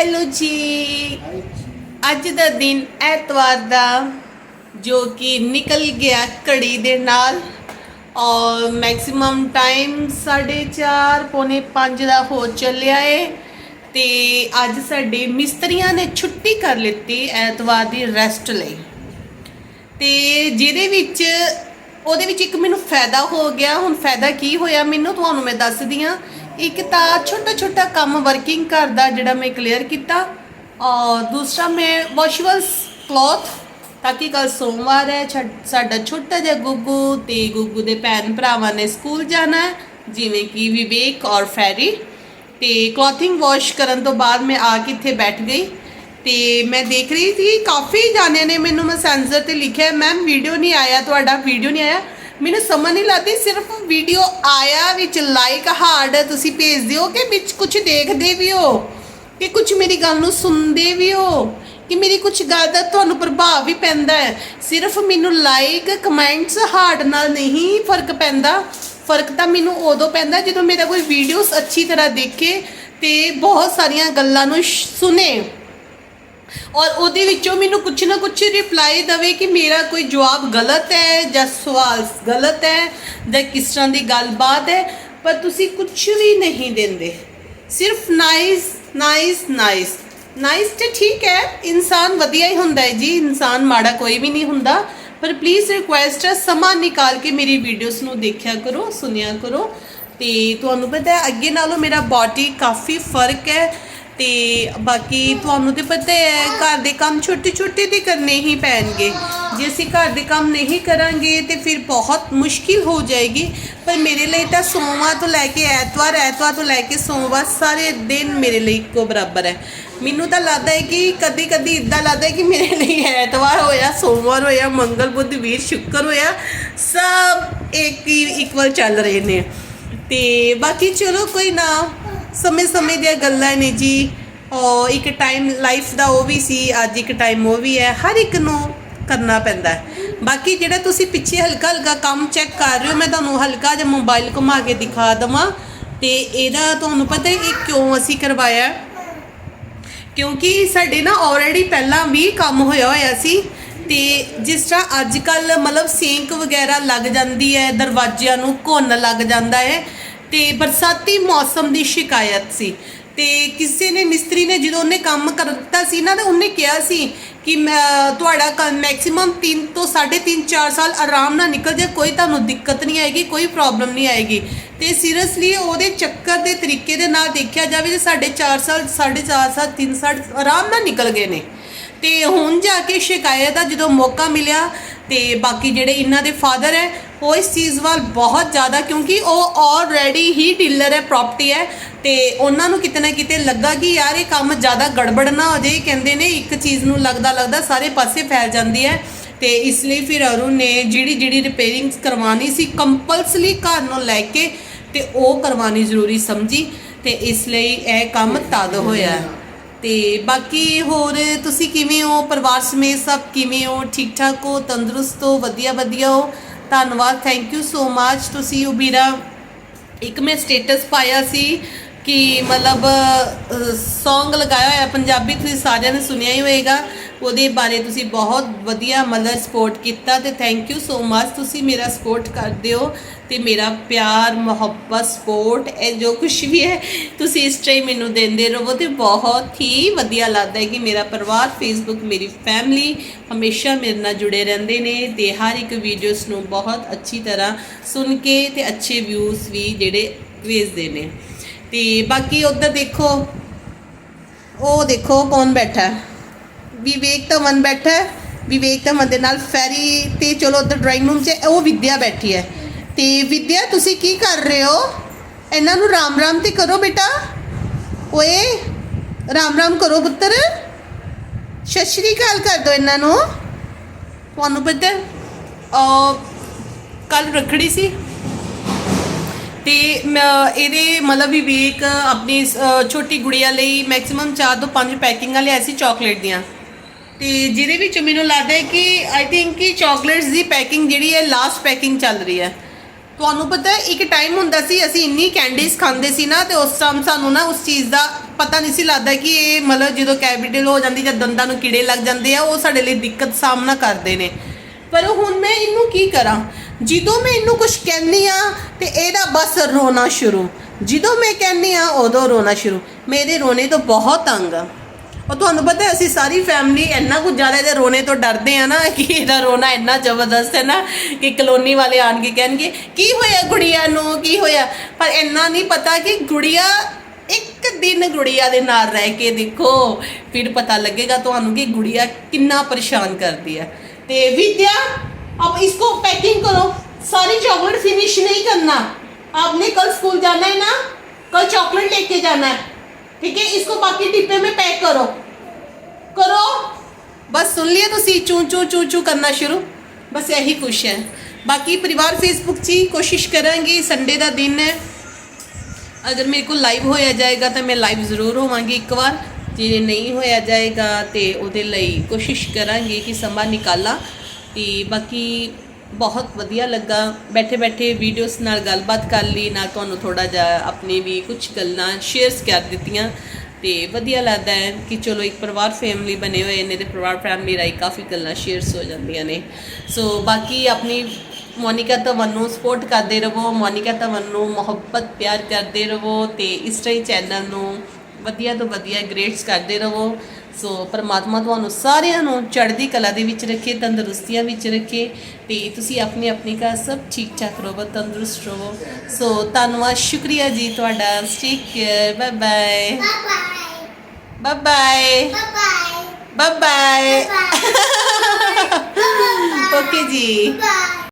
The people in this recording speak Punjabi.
ਹੈਲੋ ਜੀ। ਅੱਜ ਦਾ ਦਿਨ ਐਤਵਾਰ ਦਾ, ਜੋ ਕਿ ਨਿਕਲ ਗਿਆ ਘੜੀ ਦੇ ਨਾਲ। ਔਰ ਮੈਕਸਿਮਮ ਟਾਈਮ 4:30 ਪੌਣੇ 5 ਦਾ ਹੋ ਚੱਲਿਆ ਏ। ਤੇ ਅੱਜ ਸਾਡੇ ਮਿਸਤਰੀਆਂ ਨੇ ਛੁੱਟੀ ਕਰ ਲਿੱਤੀ ਐਤਵਾਰ ਦੀ ਰੈਸਟ ਲਈ। ਤੇ ਜਿਹਦੇ ਵਿੱਚ, ਉਹਦੇ ਵਿੱਚ ਇੱਕ ਮੈਨੂੰ ਫਾਇਦਾ ਹੋ ਗਿਆ। ਹੁਣ ਫਾਇਦਾ ਕੀ ਹੋਇਆ, ਮੈਨੂੰ ਤੁਹਾਨੂੰ ਮੈਂ ਦੱਸਦੀ ਹਾਂ। ਇੱਕ ਤਾਂ ਛੋਟਾ ਛੋਟਾ ਕੰਮ ਵਰਕਿੰਗ ਘਰ ਦਾ ਜਿਹੜਾ ਮੈਂ ਕਲੀਅਰ ਕੀਤਾ। ਔਰ ਦੂਸਰਾ ਮੈਂ ਵਾਸ਼ੇਬਲ ਕਲੋਥ ਤਾਂ ਕਿ ਕੱਲ ਸੋਮਵਾਰ ਹੈ, ਛ- ਸਾਡਾ ਛੋਟਾ ਜਿਹਾ ਗੁੱਗੂ ਤੇ ਗੁੱਗੂ ਦੇ ਭੈਣ ਭਰਾਵਾਂ ਨੇ ਸਕੂਲ ਜਾਣਾ ਜਿਵੇਂ ਕਿ ਵਿਵੇਕ ਔਰ ਫੈਰੀ। ਤੇ ਕਲੋਥਿੰਗ ਵਾਸ਼ ਕਰਨ ਤੋਂ ਬਾਅਦ ਮੈਂ ਆ ਕੇ ਇੱਥੇ ਬੈਠ ਗਈ। ਤੇ ਮੈਂ ਦੇਖ ਰਹੀ ਸੀ, ਕਾਫੀ ਜਾਣੇ ਨੇ ਮੈਨੂੰ ਮੈਸੇਂਜਰ ਤੇ ਲਿਖਿਆ ਮੈਮ ਵੀਡੀਓ ਨਹੀਂ ਆਇਆ, ਤੁਹਾਡਾ ਵੀਡੀਓ ਨਹੀਂ ਆਇਆ। ਮੈਨੂੰ ਸਮਝ ਨਹੀਂ ਲੱਗਦੀ, ਸਿਰਫ ਵੀਡੀਓ ਆਇਆ ਵਿੱਚ ਲਾਈਕ ਹਾਰਡ ਤੁਸੀਂ ਭੇਜਦੇ ਹੋ ਕਿ ਵਿੱਚ ਕੁਝ ਦੇਖਦੇ ਵੀ ਹੋ? ਕਿ ਕੁਝ ਮੇਰੀ ਗੱਲ ਨੂੰ ਸੁਣਦੇ ਵੀ ਹੋ? ਕਿ ਮੇਰੀ ਕੁਝ ਗੱਲ ਦਾ ਤੁਹਾਨੂੰ ਪ੍ਰਭਾਵ ਵੀ ਪੈਂਦਾ ਹੈ? ਸਿਰਫ ਮੈਨੂੰ ਲਾਈਕ ਕਮੈਂਟਸ ਹਾਰਡ ਨਾਲ ਨਹੀਂ ਫ਼ਰਕ ਪੈਂਦਾ। ਫ਼ਰਕ ਤਾਂ ਮੈਨੂੰ ਉਦੋਂ ਪੈਂਦਾ ਜਦੋਂ ਮੇਰਾ ਕੋਈ ਵੀਡੀਓਸ ਅੱਛੀ ਤਰ੍ਹਾਂ ਦੇਖੇ ਤੇ ਬਹੁਤ ਸਾਰੀਆਂ ਗੱਲਾਂ ਨੂੰ ਸ਼- ਔਰ ਉਹਦੇ ਵਿੱਚੋਂ ਮੈਨੂੰ ਕੁਛ ਨਾ ਕੁਛ ਰਿਪਲਾਈ ਦਵੇ ਕਿ ਮੇਰਾ ਕੋਈ ਜਵਾਬ ਗਲਤ ਹੈ ਜਾਂ ਸਵਾਲ ਗਲਤ ਹੈ ਜਾਂ ਕਿਸ ਤਰ੍ਹਾਂ ਦੀ ਗੱਲਬਾਤ ਹੈ, ਪਰ ਤੁਸੀਂ ਕੁਛ ਵੀ ਨਹੀਂ ਦਿੰਦੇ। ਸਿਰਫ ਨਾਈਸ ਨਾਈਸ ਨਾਈਸ ਨਾਈਸ ਤੇ ਠੀਕ ਹੈ, ਇਨਸਾਨ ਵਧੀਆ ਹੀ ਹੁੰਦਾ ਹੈ ਜੀ, ਇਨਸਾਨ ਮਾੜਾ ਕੋਈ ਵੀ ਨਹੀਂ ਹੁੰਦਾ। ਪਰ ਪਲੀਜ਼ ਰਿਕੁਐਸਟ ਹੈ, ਸਮਾਂ ਨਿਕਾਲ ਕੇ ਮੇਰੀ ਵੀਡੀਓਜ਼ ਨੂੰ ਦੇਖਿਆ ਕਰੋ ਸੁਨਿਆ ਕਰੋ। ਤੇ ਤੁਹਾਨੂੰ ਪਤਾ ਹੈ, ਅੱਗੇ ਨਾਲੋਂ ਮੇਰਾ ਬਾਡੀ ਕਾਫੀ ਫ਼ਰਕ ਹੈ। ਤੇ ਬਾਕੀ ਤੁਹਾਨੂੰ ਤੇ ਪਤਾ ਹੈ, ਘਰ ਦੇ ਕੰਮ ਛੋਟੇ ਛੋਟੇ ਤੇ ਕਰਨੇ ਹੀ ਪੈਣਗੇ। ਜੇ ਅਸੀਂ ਘਰ ਦੇ ਕੰਮ ਨਹੀਂ ਕਰਾਂਗੇ, ਤੇ ਫਿਰ ਬਹੁਤ ਮੁਸ਼ਕਿਲ ਹੋ ਜਾਏਗੀ। ਪਰ ਮੇਰੇ ਲਈ ਤਾਂ ਸੋਮਵਾਰ ਤੋਂ ਲੈ ਕੇ ਐਤਵਾਰ ਐਤਵਾਰ ਤੋਂ ਲੈ ਕੇ ਸੋਮਵਾਰ ਸਾਰੇ ਦਿਨ ਮੇਰੇ ਲਈ ਇੱਕੋ ਬਰਾਬਰ ਹੈ। ਮੈਨੂੰ ਤਾਂ ਲੱਗਦਾ ਹੈ ਕਿ ਕਦੀ ਕਦੀ ਇਦਾਂ ਲੱਗਦਾ ਹੈ ਕਿ ਮੇਰੇ ਲਈ ਐਤਵਾਰ ਹੋਇਆ, ਸੋਮਵਾਰ ਹੋਇਆ, ਮੰਗਲ, ਬੁੱਧ, ਵੀਰ, ਸ਼ੁੱਕਰ ਹੋਇਆ, ਸਭ ਇੱਕ ਹੀ ਇਕਵਲ ਚੱਲ ਰਹੇ ਨੇ। ਤੇ ਬਾਕੀ ਚਲੋ ਕੋਈ ਨਾ। ਸਮੇਂ ਸਮੇਂ ਦੀਆਂ ਗੱਲਾਂ ਨੇ ਜੀ। ਔਰ ਇੱਕ ਟਾਈਮ ਲਾਈਫ ਦਾ ਉਹ ਵੀ ਸੀ, ਅੱਜ ਇੱਕ ਟਾਈਮ ਉਹ ਵੀ ਹੈ। ਹਰ ਇੱਕ ਨੂੰ ਕਰਨਾ ਪੈਂਦਾ ਬਾਕੀ ਜਿਹੜਾ ਤੁਸੀਂ ਪਿੱਛੇ ਹਲਕਾ ਹਲਕਾ ਕੰਮ ਚੈੱਕ ਕਰ ਰਹੇ ਹੋ, ਮੈਂ ਤੁਹਾਨੂੰ ਹਲਕਾ ਜਿਹਾ ਮੋਬਾਈਲ ਘੁਮਾ ਕੇ ਦਿਖਾ ਦਵਾਂ। ਤੇ ਇਹਦਾ ਤੁਹਾਨੂੰ ਪਤਾ ਇਹ ਕਿਉਂ ਅਸੀਂ ਕਰਵਾਇਆ ਕਿਉਂਕਿ ਸਾਡੇ ਨਾ ਆਲਰੇਡੀ ਪਹਿਲਾਂ ਵੀ ਕੰਮ ਹੋਇਆ ਹੋਇਆ ਸੀ। ਤੇ ਜਿਸ ਤਰ੍ਹਾਂ ਅੱਜ ਕੱਲ ਮਤਲਬ ਸਿੰਕ ਵਗੈਰਾ ਲੱਗ ਜਾਂਦੀ ਹੈ, ਦਰਵਾਜ਼ਿਆਂ ਨੂੰ ਘੁੰਨ ਲੱਗ ਜਾਂਦਾ ਹੈ। ਤੇ ਬਰਸਾਤੀ ਮੌਸਮ ਦੀ ਸ਼ਿਕਾਇਤ ਸੀ। ਤੇ ਕਿਸੇ ਨੇ, ਮਿਸਤਰੀ ਨੇ ਜਦੋਂ ਉਹਨੇ ਕੰਮ ਕਰਤਾ ਸੀ ਨਾ, ਤਾਂ ਉਹਨੇ ਕਿਹਾ ਸੀ ਕਿ ਮੈਂ- ਤੁਹਾਡਾ ਮੈਕਸਿਮਮ 3 ਤੋਂ 3.5 4 ਸਾਲ ਆਰਾਮ ਨਾਲ ਨਿਕਲ ਜਾਏ, ਕੋਈ ਤੁਹਾਨੂੰ ਦਿੱਕਤ ਨਹੀਂ ਆਏਗੀ, ਕੋਈ ਪ੍ਰੋਬਲਮ ਨਹੀਂ ਆਏਗੀ। ਤੇ ਸੀਰੀਅਸਲੀ ਉਹਦੇ ਚੱਕਰ ਦੇ ਤਰੀਕੇ ਦੇ ਨਾਲ ਦੇਖਿਆ ਜਾਵੇ ਤੇ ਸਾਡੇ 4 ਸਾਲ 4.5 ਸਾਲ 3 ਸਾਲ ਆਰਾਮ ਨਾਲ ਨਿਕਲ ਗਏ ਨੇ। ਤੇ ਹੁਣ ਜਾ ਕੇ ਸ਼ਿਕਾਇਤ ਦਾ ਜਦੋਂ ਮੌਕਾ ਮਿਲਿਆ, ਤੇ ਬਾਕੀ ਜਿਹੜੇ ਇਹਨਾਂ ਦੇ ਫਾਦਰ ਹੈ ਉਹ ਇਸ ਚੀਜ਼ ਵੱਲ ਬਹੁਤ ਜ਼ਿਆਦਾ ਕਿਉਂਕਿ ਉਹ ਆਲਰੇਡੀ ਹੀ ਡੀਲਰ ਹੈ ਪ੍ਰਾਪਰਟੀ ਹੈ ਤੇ ਉਹਨਾਂ ਨੂੰ ਕਿਤੇ ਨਾ ਕਿਤੇ ਲੱਗਾ ਕਿ ਯਾਰ ਇਹ ਕੰਮ ਜ਼ਿਆਦਾ ਗੜਬੜ ਨਾ ਹੋ ਜਾਏ। ਕਹਿੰਦੇ ਨੇ ਇੱਕ ਚੀਜ਼ ਨੂੰ ਲੱਗਦਾ ਲੱਗਦਾ ਸਾਰੇ ਪਾਸੇ ਫੈਲ ਜਾਂਦੀ ਹੈ ਤੇ ਇਸ ਲਈ ਫਿਰ ਅਰੁਣ ਨੇ ਜਿਹੜੀ ਜਿਹੜੀ ਰਿਪੇਅਰਿੰਗਸ ਕਰਵਾਉਣੀ ਸੀ ਕੰਪਲਸਰੀ ਘਰ ਨੂੰ ਲੈ ਕੇ ਤੇ ਉਹ ਕਰਵਾਉਣੀ ਜ਼ਰੂਰੀ ਸਮਝੀ ਤੇ ਇਸ ਲਈ ਇਹ ਕੰਮ ਤਦ ਹੋਇਆ। ਹੈ। ਤੇ ਬਾਕੀ ਹੋਰ ਤੁਸੀਂ ਕਿਵੇਂ ਹੋ? ਪਰਿਵਾਰ ਸਮੇਤ ਸਭ ਕਿਵੇਂ ਹੋ? ਠੀਕ ਠਾਕ ਹੋ? ਤੰਦਰੁਸਤ ਹੋ? ਵਧੀਆ ਵਧੀਆ ਹੋ? ਧੰਨਵਾਦ ਥੈਂਕ ਯੂ ਸੋ ਮੱਚ ਤੁਸੀਂ ਉਹ ਇੱਕ ਮੈਂ ਸਟੇਟਸ ਪਾਇਆ ਸੀ ਕਿ ਮਤਲਬ Song ਲਗਾਇਆ ਹੋਇਆ ਪੰਜਾਬੀ, ਤੁਸੀਂ ਸਾਰਿਆਂ ਨੇ ਸੁਣਿਆ ਹੀ ਹੋਵੇਗਾ ਉਹਦੇ ਬਾਰੇ ਤੁਸੀਂ ਬਹੁਤ ਵਧੀਆ ਮਤਲਬ ਸਪੋਰਟ ਕੀਤਾ ਤੇ ਥੈਂਕ ਯੂ ਸੋ ਮਚ ਤੁਸੀਂ ਮੇਰਾ ਸਪੋਰਟ ਕਰਦੇ ਹੋ ਤੇ ਮੇਰਾ ਪਿਆਰ, ਮੁਹੱਬਤ ਸਪੋਰਟ ਇਹ ਜੋ ਕੁਝ ਵੀ ਹੈ, ਤੁਸੀਂ ਇਸ ਟਾਈਮ ਮੈਨੂੰ ਦਿੰਦੇ ਰਹੋ ਤੇ ਬਹੁਤ ਹੀ ਵਧੀਆ ਲੱਗਦਾ ਹੈ ਕਿ ਮੇਰਾ ਪਰਿਵਾਰ ਫੇਸਬੁੱਕ ਮੇਰੀ ਫੈਮਿਲੀ ਹਮੇਸ਼ਾ ਮੇਰੇ ਨਾਲ ਜੁੜੇ ਰਹਿੰਦੇ ਨੇ ਤੇ ਹਰ ਇੱਕ ਵੀਡੀਓਸ ਨੂੰ ਬਹੁਤ ਅੱਛੀ ਤਰ੍ਹਾਂ ਸੁਣ ਕੇ ਤੇ ਅੱਛੇ ਵਿਊਜ਼ ਵੀ ਜਿਹੜੇ ਭੇਜਦੇ ਨੇ। ਤੇ ਬਾਕੀ ਉਧਰ ਦੇਖੋ, ਉਹ ਦੇਖੋ ਕੌਣ ਬੈਠਾ ਹੈ। ਵਿਵੇਕ ਧਵਨ ਬੈਠਾ ਹੈ। ਵਿਵੇਕ ਮਨ ਦੇ ਨਾਲ ਫੈਰੀ ਤੇ ਚਲੋ ਉਧਰ ਡਰਾਇੰਗ ਰੂਮ 'ਚ ਉਹ ਵਿਦਿਆ ਬੈਠੀ ਹੈ। ਤੇ ਵਿਦਿਆ, ਤੁਸੀਂ ਕੀ ਕਰ ਰਹੇ ਹੋ? ਇਹਨਾਂ ਨੂੰ ਰਾਮ ਰਾਮ ਤੇ ਕਰੋ ਬੇਟਾ। ਓਏ, ਰਾਮ ਰਾਮ ਕਰੋ ਪੁੱਤਰ। ਸਤਿ ਸ਼੍ਰੀ ਅਕਾਲ ਕਰ ਦੋ ਇਹਨਾਂ ਨੂੰ। ਤੁਹਾਨੂੰ ਪਤਾ ਕੱਲ ਰੱਖੜੀ ਸੀ। ਤੇ ਮ- ਇਹਦੇ ਮਤਲਬ ਵਿਵੇਕ ਆਪਣੀ ਛੋਟੀ ਗੁੜੀਆ ਲਈ ਮੈਕਸਿਮਮ 4 ਤੋਂ 5 ਪੈਕਿੰਗਾਂ ਲਿਆਈ ਸੀ ਚਾਕਲੇਟ ਦੀਆਂ। ਤੇ ਜਿਹਦੇ ਵਿੱਚ ਮੈਨੂੰ ਲੱਗਦਾ ਹੈ ਕਿ ਆਈ ਥਿੰਕ ਕਿ ਚਾਕਲੇਟਸ ਦੀ ਪੈਕਿੰਗ ਜਿਹੜੀ ਹੈ ਲਾਸਟ ਪੈਕਿੰਗ ਚੱਲ ਰਹੀ ਹੈ। ਤੁਹਾਨੂੰ ਪਤਾ ਹੈ, ਇੱਕ ਟਾਈਮ ਹੁੰਦਾ ਸੀ, ਅਸੀਂ ਇੰਨੀ ਕੈਂਡੀਜ਼ ਖਾਂਦੇ ਸੀ ਨਾ, ਤੇ ਉਸ ਟਾਈਮ ਸਾਨੂੰ ਨਾ ਉਸ ਚੀਜ਼ ਦਾ ਪਤਾ ਨਹੀਂ ਸੀ ਲੱਗਦਾ ਕਿ ਇਹ ਮਤਲਬ ਜਦੋਂ ਕੈਪੀਟਲ ਹੋ ਜਾਂਦੀ ਜਾਂ ਦੰਦਾਂ ਨੂੰ ਕੀੜੇ ਲੱਗ ਜਾਂਦੇ ਆ, ਉਹ ਸਾਡੇ ਲਈ ਦਿੱਕਤ ਸਾਹਮਣਾ ਕਰਦੇ ਨੇ। ਪਰ ਹੁਣ ਮੈਂ ਇਹਨੂੰ ਕੀ ਕਰਾਂ? ਜਦੋਂ ਮੈਂ ਇਹਨੂੰ ਕੁਝ ਕਹਿੰਦੀ ਆ ਤੇ ਇਹਦਾ ਬਸ ਰੋਣਾ ਸ਼ੁਰੂ। ਜਦੋਂ ਮੈਂ ਕਹਿੰਦੀ ਆ ਉਦੋਂ ਰੋਣਾ ਸ਼ੁਰੂ। ਮੇਰੇ ਰੋਣੇ ਤੋਂ ਬਹੁਤ ਤੰਗ ਆ। ਉਹ ਤੁਹਾਨੂੰ ਪਤਾ ਹੈ, ਅਸੀਂ ਸਾਰੀ ਫੈਮਿਲੀ ਇੰਨਾ ਕੁ ਜ਼ਿਆਦਾ ਇਹਦੇ ਰੋਣੇ ਤੋਂ ਡਰਦੇ ਆ ਨਾ ਕਿ ਇਹਦਾ ਰੋਣਾ ਇੰਨਾ ਜ਼ਬਰਦਸਤ ਹੈ ਨਾ ਕਿ ਕਲੋਨੀ ਵਾਲੇ ਆਣ ਕੇ ਕਹਿਣਗੇ, ਕੀ ਹੋਇਆ ਗੁੜੀਆ ਨੂੰ? ਕੀ ਹੋਇਆ? ਪਰ ਇੰਨਾ ਨਹੀਂ ਪਤਾ ਕਿ ਗੁੜੀਆ ਇੱਕ ਦਿਨ ਗੁੜੀਆ ਦੇ ਨਾਲ ਰਹਿ ਕੇ ਦੇਖੋ, ਫਿਰ ਪਤਾ ਲੱਗੇਗਾ ਤੁਹਾਨੂੰ ਕਿ ਗੁੜੀਆ ਕਿੰਨਾ ਪਰੇਸ਼ਾਨ ਕਰਦੀ ਹੈ। ਤੇ ਵਿਦਿਆ अब इसको पैकिंग करो सारी चॉकलेट फिनिश नहीं करना आपने कल स्कूल जाना है ना कल चॉकलेट लेके जाना है ठीक है इसको ਬਾਕੀ ਟਿੱਪੇ में ਪੈਕ ਕਰੋ। ਕਰੋ। ਬਸ ਸੁਣ ਲਿਆ ਤੁਸੀਂ, ਚੂ ਚੂ ਚੂ ਚੂ ਕਰਨਾ ਸ਼ੁਰੂ। ਬਸ ਇਹੀ ਕੁਛ ਹੈ। ਬਾਕੀ ਪਰਿਵਾਰ ਫੇਸਬੁੱਕ 'ਚ ਹੀ ਕੋਸ਼ਿਸ਼ ਕਰਾਂਗੀ ਸੰਡੇ ਦਾ ਦਿਨ ਹੈ। ਅਗਰ ਮੇਰੇ ਕੋਲ ਲਾਈਵ ਹੋਇਆ ਜਾਏਗਾ ਤਾਂ ਮੈਂ ਲਾਈਵ ਜ਼ਰੂਰ ਹੋਵਾਂਗੀ ਇੱਕ ਵਾਰ। ਜੇ ਨਹੀਂ ਹੋਇਆ ਜਾਏਗਾ ਤੇ ਉਹਦੇ ਲਈ ਕੋਸ਼ਿਸ਼ ਕਰਾਂਗੇ ਕਿ ਸਮਾਂ ਨਿਕਾਲਾਂ। ਤੇ ਬਾਕੀ ਬਹੁਤ ਵਧੀਆ ਲੱਗਾ। ਬੈਠੇ ਬੈਠੇ ਵੀਡੀਓਸ ਨਾਲ ਗੱਲਬਾਤ ਕਰ ਲਈ ਨਾਲ ਤੁਹਾਨੂੰ ਥੋੜਾ ਜਿਹਾ ਆਪਣੇ ਵੀ ਕੁਝ ਗੱਲਾਂ ਸ਼ੇਅਰਸ ਕਰ ਦਿੱਤੀਆਂ। ਤੇ ਵਧੀਆ ਲੱਗਦਾ ਹੈ ਕਿ ਚਲੋ ਇੱਕ ਪਰਿਵਾਰ ਫੈਮਿਲੀ ਬਣੇ ਹੋਏ ਨੇ ਤੇ ਪਰਿਵਾਰ ਫੈਮਿਲੀ ਰਾਈ ਕਾਫੀ ਗੱਲਾਂ ਸ਼ੇਅਰਸ ਹੋ ਜਾਂਦੀਆਂ ਨੇ। ਸੋ ਬਾਕੀ ਆਪਣੀ ਮੋਨਿਕਾ ਧਵਨ ਨੂੰ ਸਪੋਰਟ ਕਰਦੇ ਰਹੋ, ਮੋਨਿਕਾ ਧਵਨ ਨੂੰ ਮੁਹੱਬਤ ਪਿਆਰ ਕਰਦੇ ਰਹੋ ਤੇ ਇਸ ਤਰ੍ਹਾਂ ਹੀ ਚੈਨਲ ਨੂੰ ਵਧੀਆ ਤੋਂ ਵਧੀਆ ਗ੍ਰੇਡਸ ਕਰਦੇ ਰਹੋ। ਸੋ ਪਰਮਾਤਮਾ ਤੁਹਾਨੂੰ ਸਾਰਿਆਂ ਨੂੰ ਚੜ੍ਹਦੀ ਕਲਾ ਦੇ ਵਿੱਚ ਰੱਖੇ ਤੰਦਰੁਸਤੀਆਂ ਵਿੱਚ ਰੱਖੇ ਤੇ ਤੁਸੀਂ ਆਪਣੀ ਆਪਣੀ ਘਰ ਸਭ ਠੀਕ ਠਾਕ ਰਹੋ ਤੰਦਰੁਸਤ ਰਹੋ ਸੋ ਧੰਨਵਾਦ ਸ਼ੁਕਰੀਆ ਜੀ ਤੁਹਾਡਾ take care bye bye. Bye. Bye bye Bye bye. Okay ਜੀ.